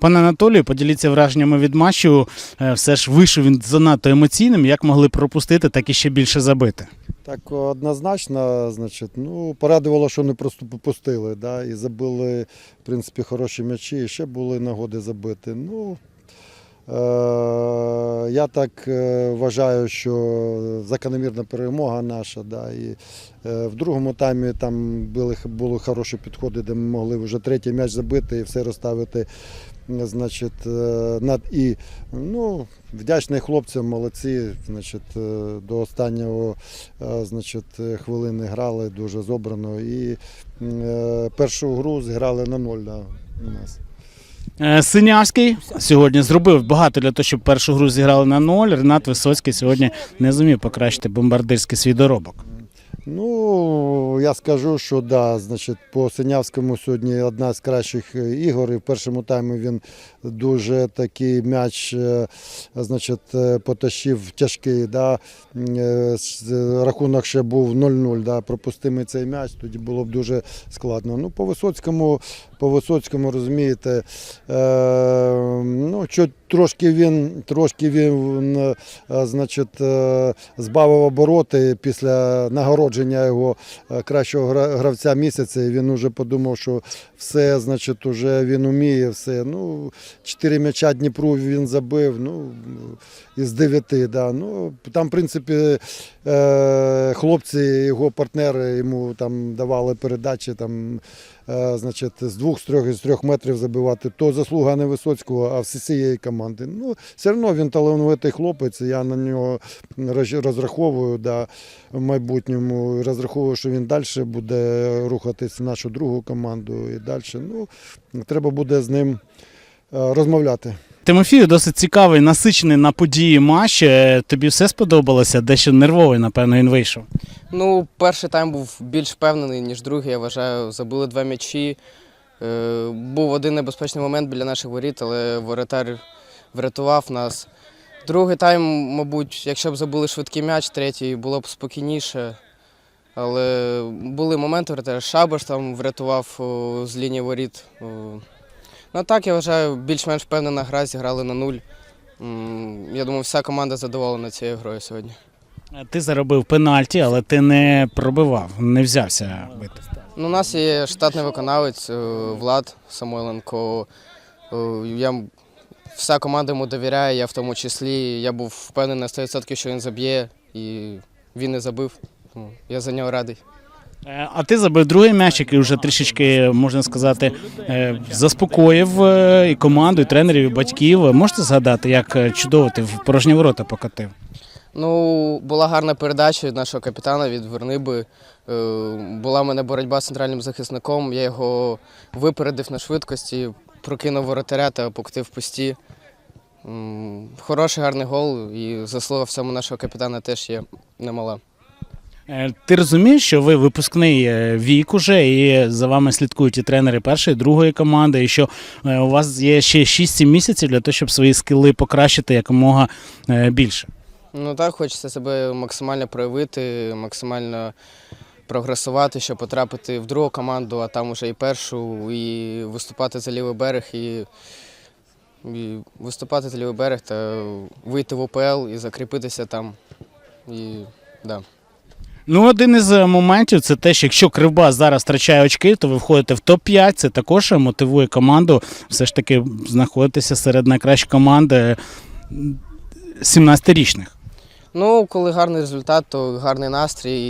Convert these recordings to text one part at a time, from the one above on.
Пане Анатолію, поділіться враженнями від матчу. Е, Все ж вийшов він занадто емоційним. Як могли пропустити, так і ще більше забити. Так однозначно, значить, ну, порадувало, що не просто попустили, да, і забили, в принципі, хороші м'ячі, і ще були нагоди забити. Ну, я так е, вважаю, що закономірна перемога наша. Да, і, е, в другому таймі там були, були хороші підходи, де ми могли вже третій м'яч забити і все розставити. Значить, е, над і ну, вдячний хлопцям, молодці. Значить, е, до останнього е, значить, е, хвилини грали дуже зобрано. І е, першу гру зіграли на ноль да, у нас. Е, Синявський сьогодні зробив багато для того, щоб першу гру зіграли на ноль. Ренат Висоцький сьогодні не зумів покращити бомбардирський свій доробок. Ну, я скажу, що да, значить, по Синявському сьогодні одна з кращих е, ігор. І в першому таймі він дуже такий м'яч е, значить, е, потащив тяжкий. Да. Рахунок ще був 0-0. Да. Пропустимий цей м'яч, тоді було б дуже складно. Ну, по Висоцькому, по Висоцькому, розумієте, ну, що трошки він, трошки він е, значить, е, збавив обороти після нагородження його е, кращого гравця місяця. І він вже подумав, що все, значить, уже він уміє все. Ну, чотири м'яча Дніпру він забив. Ну, із дев'яти. Да. Ну, там, в принципі, хлопці, його партнери йому там давали передачі. Там, значить, з двох, з трьох, з трьох метрів забивати. То заслуга не Висоцького, а всієї команди. Ну, все одно він талановитий хлопець. Я на нього розраховую да, в майбутньому. Розраховую, що він далі буде рухатись в нашу другу команду і далі. Ну, треба буде з ним е, розмовляти. Тимофію досить цікавий, насичений на події матч. Е, Тобі все сподобалося? Дещо нервовий, напевно, він вийшов. Ну, перший тайм був більш впевнений, ніж другий, я вважаю. Забили два м'ячі. Е, був один небезпечний момент біля наших воріт, але воротар врятував нас. Другий тайм, мабуть, якщо б забили швидкий м'яч, третій було б спокійніше. Але були моменти, воротар Шабаш там врятував з лінії воріт. Ну так, я вважаю, більш-менш впевнена гра, зіграли на нуль. Я думаю, вся команда задоволена цією грою сьогодні. Ти заробив пенальті, але ти не пробивав, не взявся бити. Ну, у нас є штатний виконавець е, Влад Самойленко. Е, Я, вся команда йому довіряє, я в тому числі. Я був впевнений на 100%, що він заб'є, і він не забив. Тому Я за нього радий. Е, А ти забив другий м'яч, який вже трішечки, можна сказати, заспокоїв і команду, і тренерів, і батьків. Можете згадати, як чудово ти в порожні ворота покатив? Ну, була гарна передача від нашого капітана від Верниби. Е, Була в мене боротьба з центральним захисником. Я його випередив на швидкості, прокинув воротаря та покотив пусті. Хороший гарний гол, і заслуга в цьому нашого капітана теж є немала. Е, Ти розумієш, що ви випускний е, вік уже, і за вами слідкують і тренери першої, другої команди, і що у вас є ще 6-7 місяців для того, щоб свої скіли покращити якомога більше. Ну так, хочеться себе максимально проявити, максимально прогресувати, щоб потрапити в другу команду, а там уже і першу, і виступати за лівий берег, і, і виступати за лівий берег та вийти в УПЛ і закріпитися там. І, да. Ну, один із е, моментів це те, що якщо Кривбас зараз втрачає очки, то ви входите в топ-5. Це також мотивує команду все ж таки знаходитися серед найкращих команд е, 17-річних. Ну, коли гарний результат, то гарний настрій,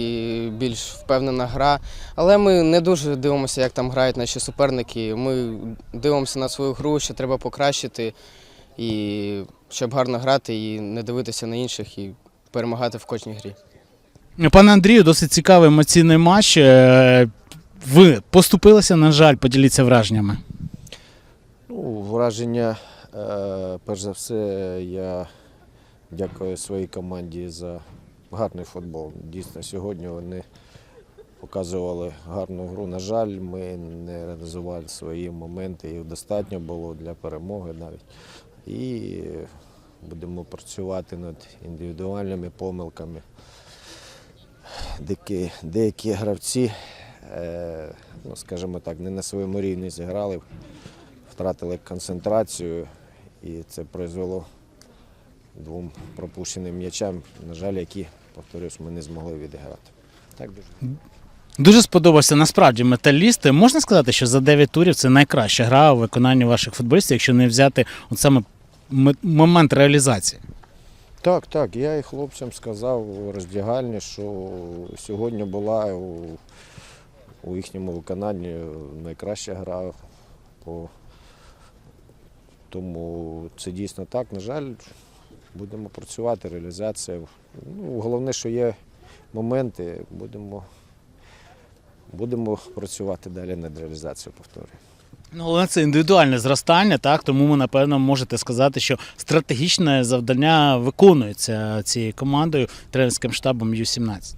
і більш впевнена гра. Але ми не дуже дивимося, як там грають наші суперники. Ми дивимося на свою гру, що треба покращити, і щоб гарно грати, і не дивитися на інших, і перемагати в кожній грі. Пане Андрію, досить цікавий емоційний матч. Е, Ви поступилися, на жаль, поділіться враженнями. Ну, враження, е, перш за все, я дякую своїй команді за гарний футбол. Дійсно, сьогодні вони показували гарну гру. На жаль, ми не реалізували свої моменти, їх достатньо було для перемоги навіть. І будемо працювати над індивідуальними помилками. Деякі, деякі гравці, е, ну, скажімо так, не на своєму рівні зіграли втратили концентрацію, і це призвело двом пропущеним м'ячам, на жаль, які, повторюсь, ми не змогли відіграти. Так дуже. Дуже сподобався насправді металіст. Можна сказати, що за 9 турів це найкраща гра у виконанні ваших футболістів, якщо не взяти от саме момент реалізації. Так, так. Я і хлопцям сказав у роздягальні, що сьогодні була у, у їхньому виконанні найкраща гра. По... Тому це дійсно так. На жаль, будемо працювати, реалізація. Ну, головне, що є моменти, будемо, будемо працювати далі над реалізацією, повторюю. Ну, але це індивідуальне зростання, так тому ви напевно можете сказати, що стратегічне завдання виконується цією командою тренерським штабом Ю-17.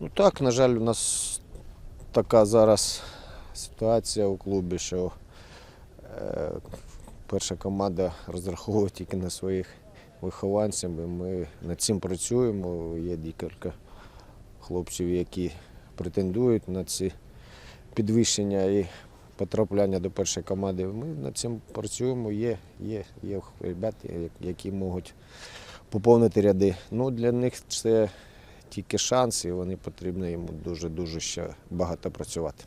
Ну так, на жаль, у нас така зараз ситуація у клубі, що е, перша команда розраховує тільки на своїх вихованців. і Ми над цим працюємо. Є декілька хлопців, які претендують на ці підвищення і потрапляння до першої команди. Ми над цим працюємо. Є, є, є ребята, які можуть поповнити ряди. Ну, для них це тільки шанс, і вони потрібно йому дуже-дуже ще багато працювати.